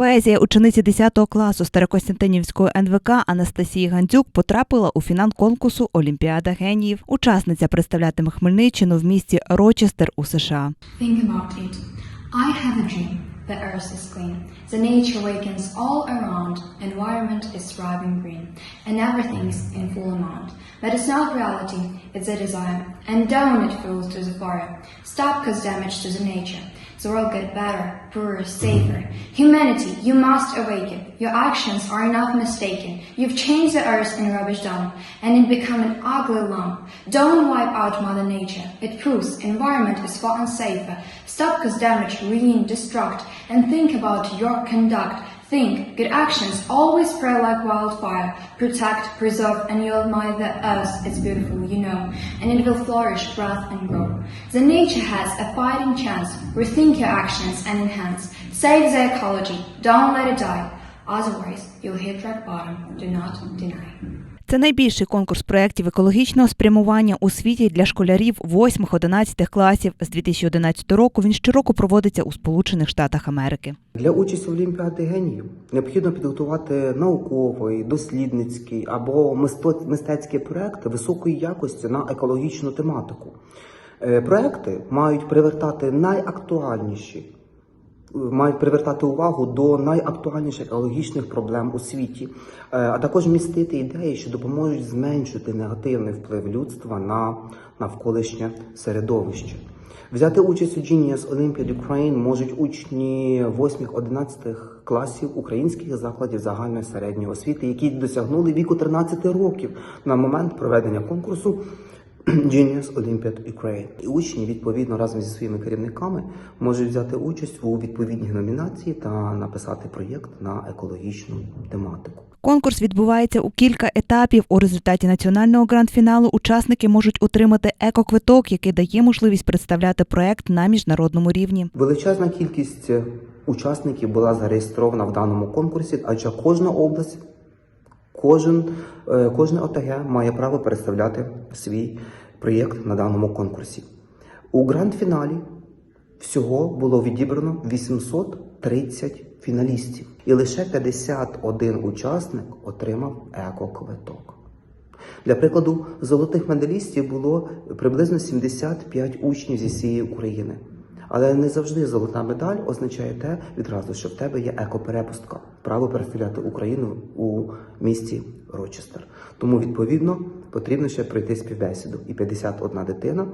Поезія учениці 10 класу Старокостянтинівської НВК Анастасії Гандзюк потрапила у фінал конкурсу Олімпіада геніїв. Учасниця представлятиме Хмельниччину в місті Рочестер у США. Think about it. I have a dream. The earth is clean. The nature wakens all around. Environment is thriving green. And everything's in full amount. But it's not reality, it's a desire. And down it falls to the fire. Stop cause damage to the nature. The world get better, poorer, safer. Humanity, you must awaken. Your actions are not mistaken. You've changed the earth in rubbish dump, and it become an ugly lump. Don't wipe out Mother Nature. It proves environment is far unsafer. Stop cause damage, ruin, destruct, and think about your conduct. Think, good actions always spread like wildfire. Protect, preserve, and you'll admire the earth. It's beautiful, you know, and it will flourish, breath, and grow. The nature has a fighting chance. Rethink your actions and enhance. Save the ecology. Don't let it die. Otherwise, you'll hit rock bottom. Do not deny. Це найбільший конкурс проєктів екологічного спрямування у світі для школярів 8-11 класів. З 2011 року він щороку проводиться у Сполучених Штатах Америки. Для участі в Олімпіаді геніїв необхідно підготувати науковий, дослідницький або мистецькі проекти високої якості на екологічну тематику. Е, Проекти мають привертати найактуальніші, мають привертати увагу до найактуальніших екологічних проблем у світі, е, а також містити ідеї, що допоможуть зменшити негативний вплив людства на навколишнє середовище. Взяти участь у Genius Olympiad Ukraine можуть учні 8-11 класів українських закладів загальної середньої освіти, які досягнули віку 13 років на момент проведення конкурсу Genius Olympiad Ukraine. І учні відповідно разом зі своїми керівниками можуть взяти участь у відповідній номінації та написати проєкт на екологічну тематику. Конкурс відбувається у кілька етапів. У результаті національного гранд-фіналу учасники можуть отримати екоквиток, який дає можливість представляти проект на міжнародному рівні. Величезна кількість учасників була зареєстрована в даному конкурсі, адже кожна область, кожен, е, кожне ОТГ має право представляти свій проєкт на даному конкурсі. У гранд-фіналі всього було відібрано 830 фіналістів, і лише 51 учасник отримав еко-квиток. Для прикладу, золотих медалістів було приблизно 75 учнів зі всієї України. Але не завжди золота медаль означає те відразу, що в тебе є екоперепустка, право представляти Україну у місті Рочестер. Тому відповідно потрібно ще пройти співбесіду. І 51 дитина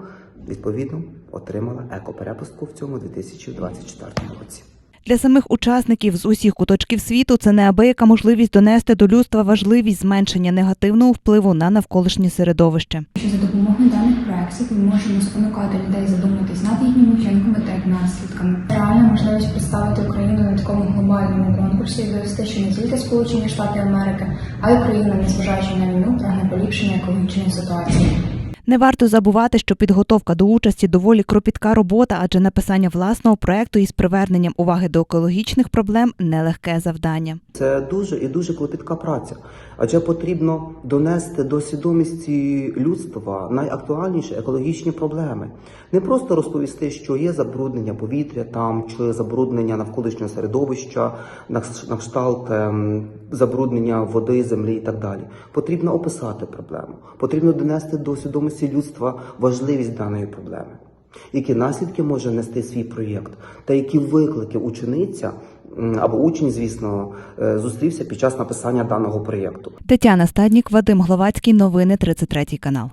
відповідно отримала екоперепустку в цьому 2024 році. Для самих учасників з усіх куточків світу це неабияка можливість донести до людства важливість зменшення негативного впливу на навколишнє середовище. Що за допомогою даних проєктів ми можемо спонукати людей задуматись над їхніми вчинками та їх наслідками. Реальна можливість представити Україну на такому глобальному конкурсі і довести, що не тільки Сполучені Штати Америки, а й Україна, незважаючи на війну, прагне поліпшення екологічної ситуації. Не варто забувати, що підготовка до участі доволі кропітка робота, адже написання власного проекту із приверненням уваги до екологічних проблем нелегке завдання. Це дуже і дуже клопітка праця, адже потрібно донести до свідомості людства найактуальніші екологічні проблеми. Не просто розповісти, що є забруднення повітря там чи забруднення навколишнього середовища, на кшталт ем, забруднення води, землі і так далі. Потрібно описати проблему, потрібно донести до свідомості людства важливість даної проблеми. Які наслідки може нести свій проєкт, та які виклики учениця або учень, звісно, е, зустрівся під час написання даного проєкту. Тетяна Стаднік, Вадим Гловацький, новини 33 канал.